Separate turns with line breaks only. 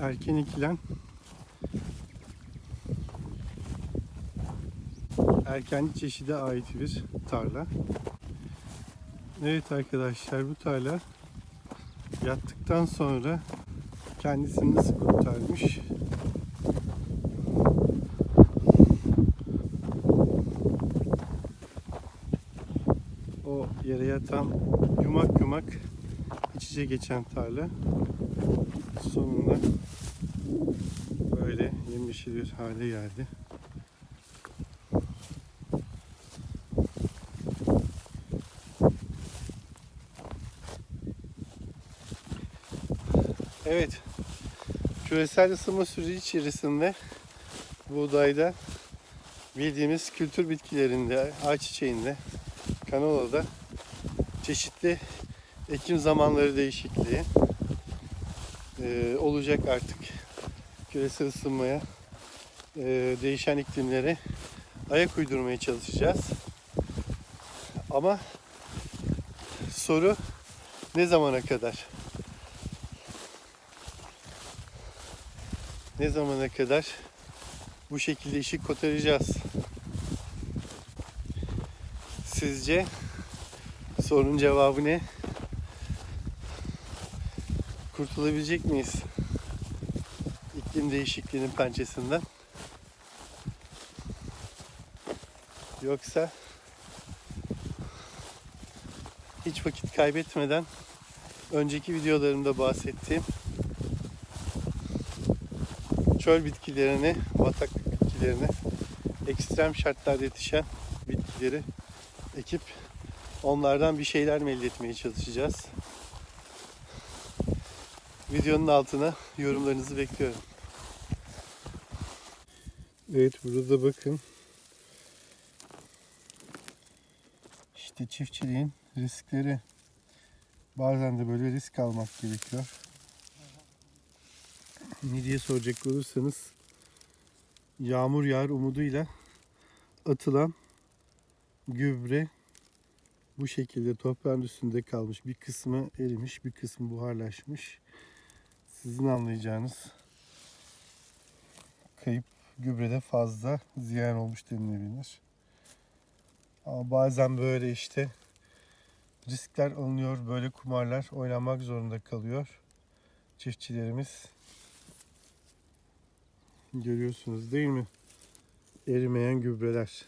erken ekilen erken çeşide ait bir tarla. Evet arkadaşlar bu tarla yattıktan sonra kendisini nasıl kurtarmış? O yere yatan yumak yumak iç içe geçen tarla sonunda böyle yemyeşil bir hale geldi. Evet. Küresel ısınma süreci içerisinde buğdayda bildiğimiz kültür bitkilerinde, ayçiçeğinde, kanolada çeşitli ekim zamanları değişikliği olacak artık. Küresel ısınmaya, e, değişen iklimlere ayak uydurmaya çalışacağız. Ama soru ne zamana kadar? Ne zamana kadar bu şekilde işi kotaracağız? Sizce sorunun cevabı ne? Kurtulabilecek miyiz? İklim değişikliğinin pençesinden. Yoksa hiç vakit kaybetmeden önceki videolarımda bahsettiğim çöl bitkilerini, bataklık bitkilerini, ekstrem şartlarda yetişen bitkileri ekip onlardan bir şeyler mi elde etmeye çalışacağız. Videonun altına yorumlarınızı bekliyorum. Evet burada da bakın. İşte çiftçiliğin riskleri. Bazen de böyle risk almak gerekiyor. Ne diye soracak olursanız yağmur yağar umuduyla atılan gübre bu şekilde toprağın üstünde kalmış. Bir kısmı erimiş, bir kısmı buharlaşmış. Sizin anlayacağınız kayıp gübrede fazla ziyan olmuş denilebilir. Ama bazen böyle işte riskler alınıyor, böyle kumarlar oynanmak zorunda kalıyor. Çiftçilerimiz görüyorsunuz değil mi? Erimeyen gübreler.